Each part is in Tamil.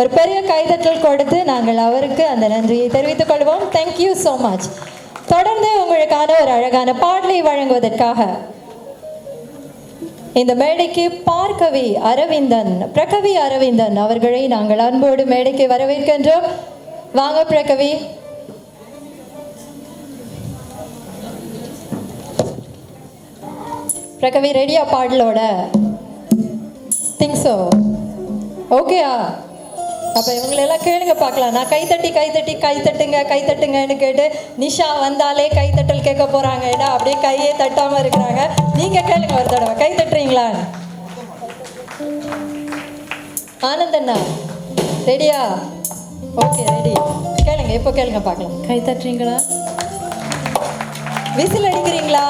ஒரு பெரிய கைதட்டல் கொடுத்து நாங்கள் அவருக்கு அந்த நன்றியை தெரிவித்துக் கொள்வோம். தேங்க்யூ ஸோ மச் தொடர்ந்து உங்களுக்கான ஒரு அழகான பாடலை வழங்குவதற்காக இந்த மேடைக்கு பார்க்கவி அரவிந்தன் பிரகவி அரவிந்தன் அவர்களை நாங்கள் அன்போடு மேடைக்கு வரவேற்கின்றோம். வாங்க பிரகவி. பிரகவி ரெடியா பாடலோட? திங்க் ஸோ ஓகேயா அப்போ இவங்களெல்லாம் கேளுங்க பார்க்கலாம். நான் கைத்தட்டி கைத்தட்டி கைத்தட்டுங்க கைத்தட்டுங்கன்னு கேட்டு நிஷா வந்தாலே கைத்தட்டல் கேட்க போகிறாங்க ஏன்னா அப்படியே கையே தட்டாமல் இருக்கிறாங்க. நீங்கள் கேளுங்க ஒரு தடவை. கை தட்டுறீங்களா? ஆனந்தண்ணா ரெடியா? Okay ready. கேளுங்க இப்போ கேளுங்க பார்க்கலாம். கை தட்டுறீங்களா? விசில் அடிக்கிறீங்களா?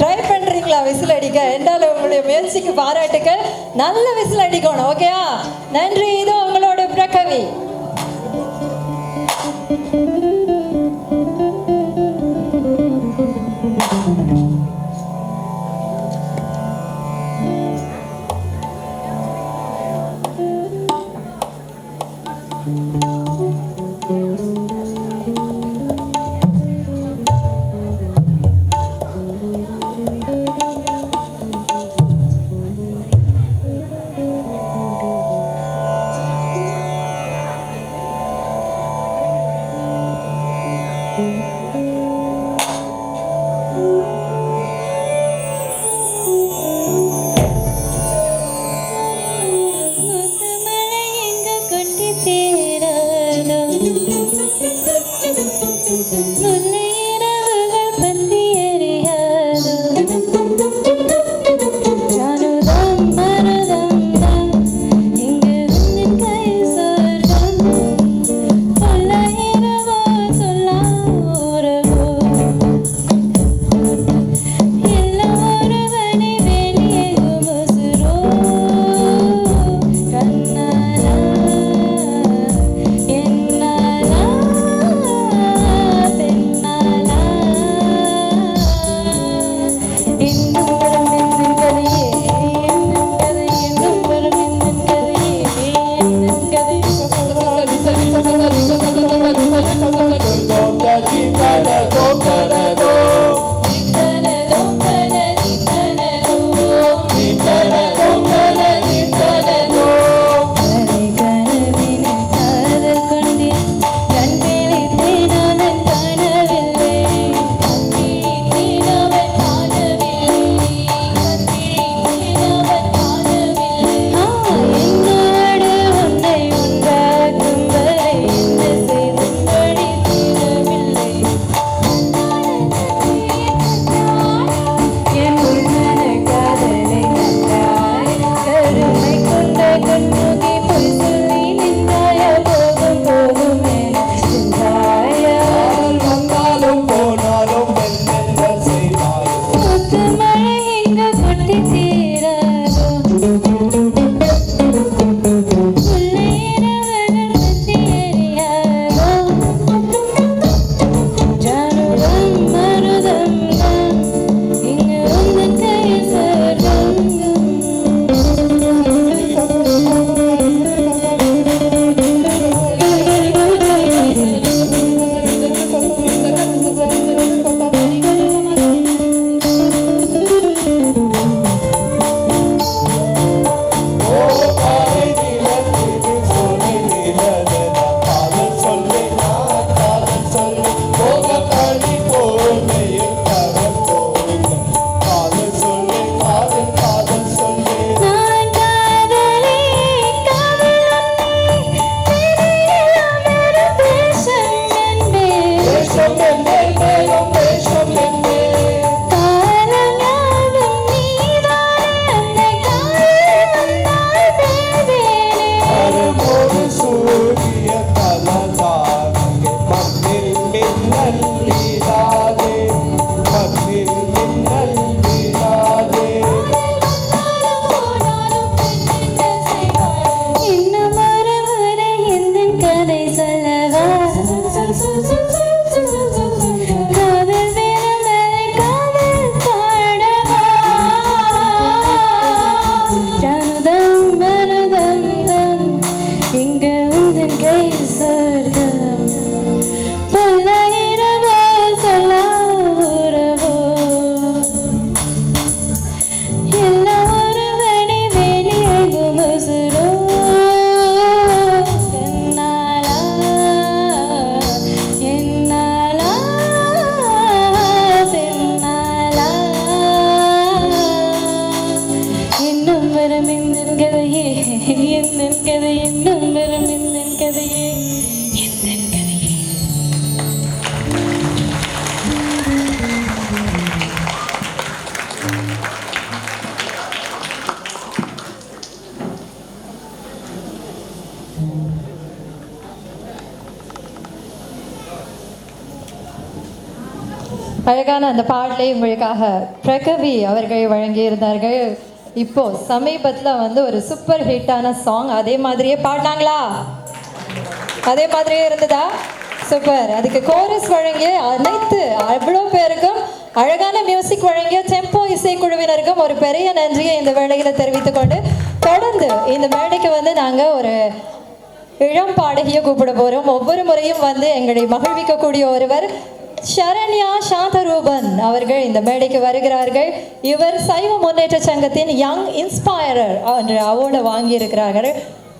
ட்ரை பண்றீங்களா விசில் அடிக்க? என்றாலும் உங்களுடைய முயற்சிக்கு பாராட்டுக்கள். நல்ல விசில் அடிக்கணும் ஓகேயா நன்றி இது உங்களோட பிரகவி. music இன்னும் வரும் கதையே. எந்தன் கதையே. அழகான அந்த பாடலை உங்களுக்காக பிரகவி அவர்கள் வழங்கியிருந்தார்கள். இப்போ சமீபத்தில் வந்து ஒரு சூப்பர் ஹிட்டான சாங் அதே மாதிரியே பாடினாங்களா? அதே மாதிரியே இருந்ததா? சூப்பர் அதுக்கு கோரஸ் வழங்கிய அனைத்து அவ்வளோ பேருக்கும் அழகான மியூசிக் வழங்கிய டெம்போ இசைக்குழுவினருக்கும் ஒரு பெரிய நன்றியை இந்த வேளையில் தெரிவித்துக்கொண்டு தொடர்ந்து இந்த மேடைக்கு வந்து நாங்கள் ஒரு இளம் பாடகியை கூப்பிட போகிறோம் ஒவ்வொரு முறையும் வந்து எங்களை மகிழ்விக்கக்கூடிய ஒருவர் ஷரண்யா சாந்தரூபன் அவர்கள் இந்த மேடைக்கு வருகிறார்கள். இவர் சைவ முன்னேற்ற சங்கத்தின் யங் இன்ஸ்பயரர் என்ற அவார்டை வாங்கியிருக்கிறார்கள்.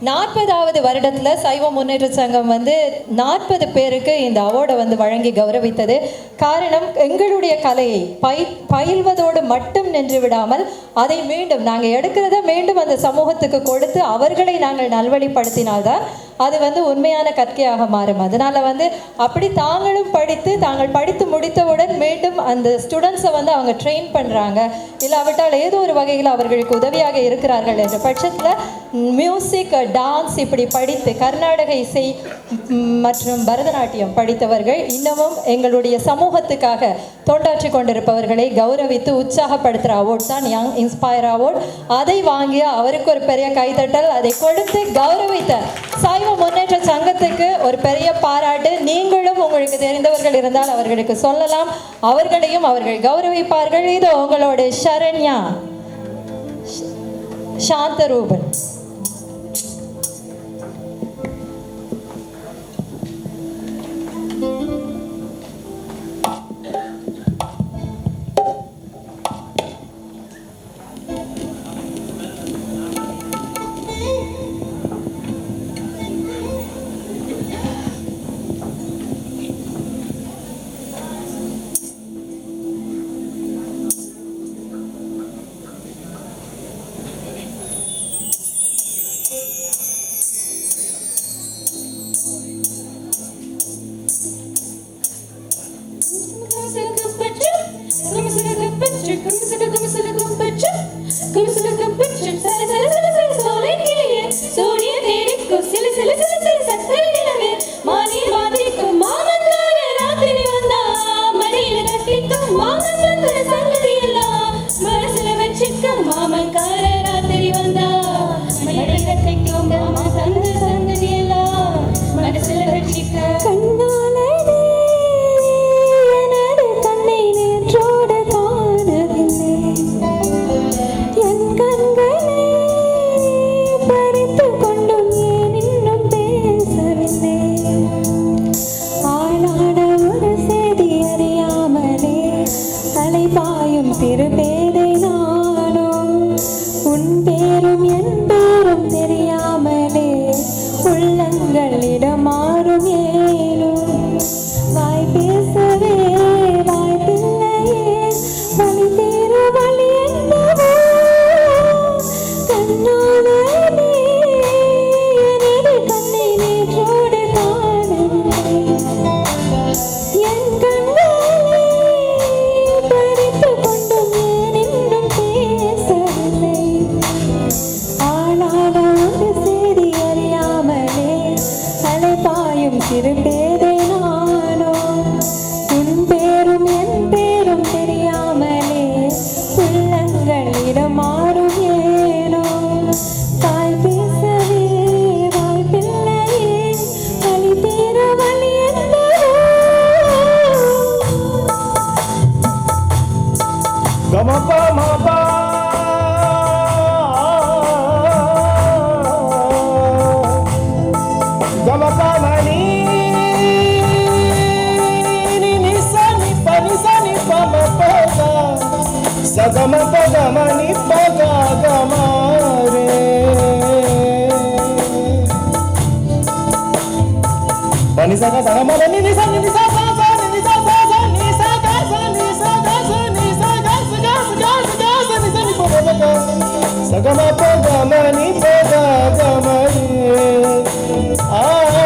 நாற்பதாவது வருடத்தில் சைவ முன்னேற்ற சங்கம் வந்து நாற்பது பேருக்கு இந்த அவார்டை வந்து வழங்கி கௌரவித்தது. காரணம் எங்களுடைய கலையை பை பயில்வதோடு மட்டும் நின்று விடாமல் அதை மீண்டும் நாங்கள் எடுக்கிறத மீண்டும் அந்த சமூகத்துக்கு கொடுத்து அவர்களை நாங்கள் நல்வழிப்படுத்தினால்தான் அது வந்து உண்மையான கற்கையாக மாறும். அதனால வந்து அப்படி தாங்களும் படித்து தாங்கள் படித்து முடித்தவுடன் மீண்டும் அந்த ஸ்டூடெண்ட்ஸை வந்து அவங்க ட்ரெயின் பண்ணுறாங்க இல்லாவிட்டால் ஏதோ ஒரு வகையில் அவர்களுக்கு உதவியாக இருக்கிறார்கள் என்ற பட்சத்தில் மியூசிக் டான்ஸ் இப்படி படித்து கர்நாடக இசை மற்றும் பரதநாட்டியம் படித்தவர்கள் இன்னமும் எங்களுடைய சமூகத்துக்காக தொண்டாற்றி கொண்டிருப்பவர்களை கௌரவித்து உற்சாகப்படுத்துகிற அவார்ட் தான் யங் இன்ஸ்பயர் அவார்ட் அதை வாங்கிய அவருக்கு ஒரு பெரிய கைத்தட்டல் அதை கொடுத்து கௌரவித்த சாய் சைவ முன்னேற்ற சங்கத்துக்கு ஒரு பெரிய பாராட்டு. நீங்களும் உங்களுக்கு தெரிந்தவர்கள் இருந்தால் அவர்களுக்கு சொல்லலாம். அவர்களையும் அவர்கள் கௌரவிப்பார்கள். இது உங்களோட Saranya. Santharuban Sagama poga mani poga gamai, ah.